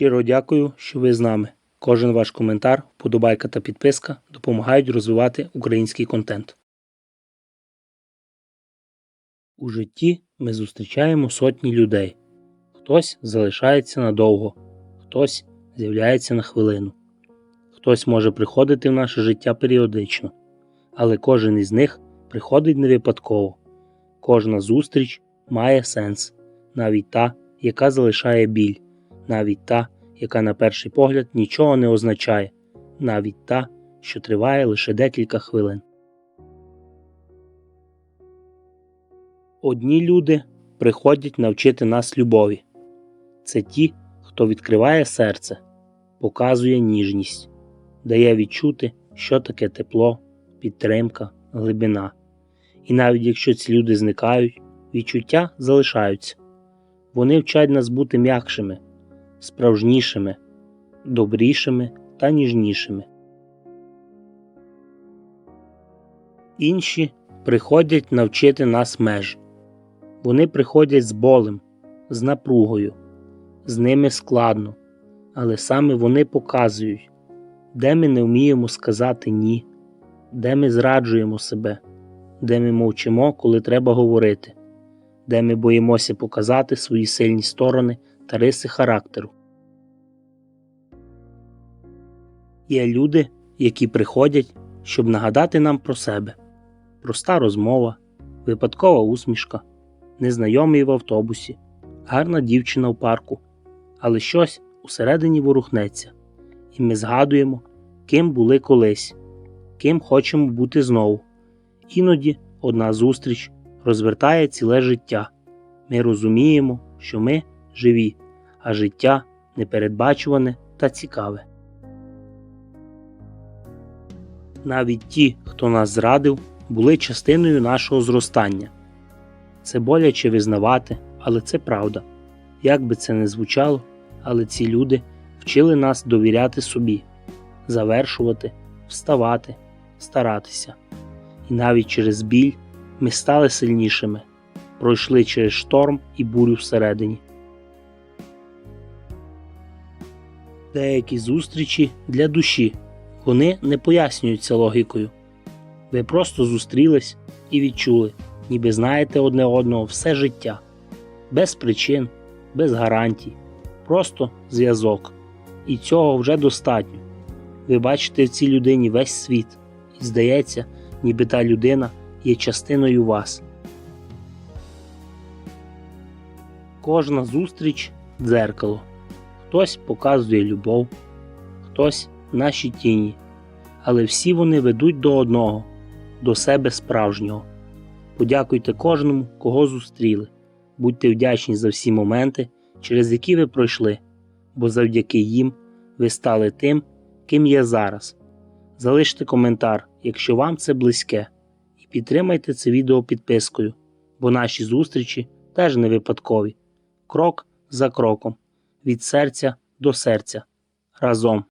Щиро дякую, що ви з нами. Кожен ваш коментар, вподобайка та підписка допомагають розвивати український контент. У житті ми зустрічаємо сотні людей. Хтось залишається надовго, хтось з'являється на хвилину. Хтось може приходити в наше життя періодично, але кожен із них приходить не випадково. Кожна зустріч має сенс, навіть та, яка залишає біль, навіть та, яка на перший погляд нічого не означає, навіть та, що триває лише декілька хвилин. Одні люди приходять навчити нас любові. Це ті, хто відкриває серце, показує ніжність, дає відчути, що таке тепло, підтримка, глибина. І навіть якщо ці люди зникають, відчуття залишаються. Вони вчать нас бути м'якшими, справжнішими, добрішими та ніжнішими. Інші приходять навчити нас меж. Вони приходять з болем, з напругою, з ними складно, але саме вони показують, де ми не вміємо сказати ні, де ми зраджуємо себе, де ми мовчимо, коли треба говорити, де ми боїмося показати свої сильні сторони та риси характеру. Є люди, які приходять, щоб нагадати нам про себе, проста розмова, випадкова усмішка, незнайомий в автобусі, гарна дівчина в парку, але щось усередині ворухнеться, і ми згадуємо, ким були колись, ким хочемо бути знову. Іноді одна зустріч розвертає ціле життя. Ми розуміємо, що ми живі, а життя непередбачуване та цікаве. Навіть ті, хто нас зрадив, були частиною нашого зростання. Це боляче визнавати, але це правда. Як би це не звучало, але ці люди вчили нас довіряти собі, завершувати, вставати, старатися. І навіть через біль ми стали сильнішими, пройшли через шторм і бурю всередині. Деякі зустрічі для душі, вони не пояснюються логікою. Ви просто зустрілись і відчули, ніби знаєте одне одного все життя, без причин, без гарантій, просто зв'язок. І цього вже достатньо. Ви бачите в цій людині весь світ, і здається, ніби та людина є частиною вас. Кожна зустріч дзеркало. Хтось показує любов, хтось наші тіні, але всі вони ведуть до одного, до себе справжнього. Подякуйте кожному, кого зустріли. Будьте вдячні за всі моменти, через які ви пройшли, бо завдяки їм ви стали тим, ким є зараз. Залиште коментар, якщо вам це близьке, і підтримайте це відео підпискою, бо наші зустрічі теж не випадкові. Крок за кроком, від серця до серця. Разом.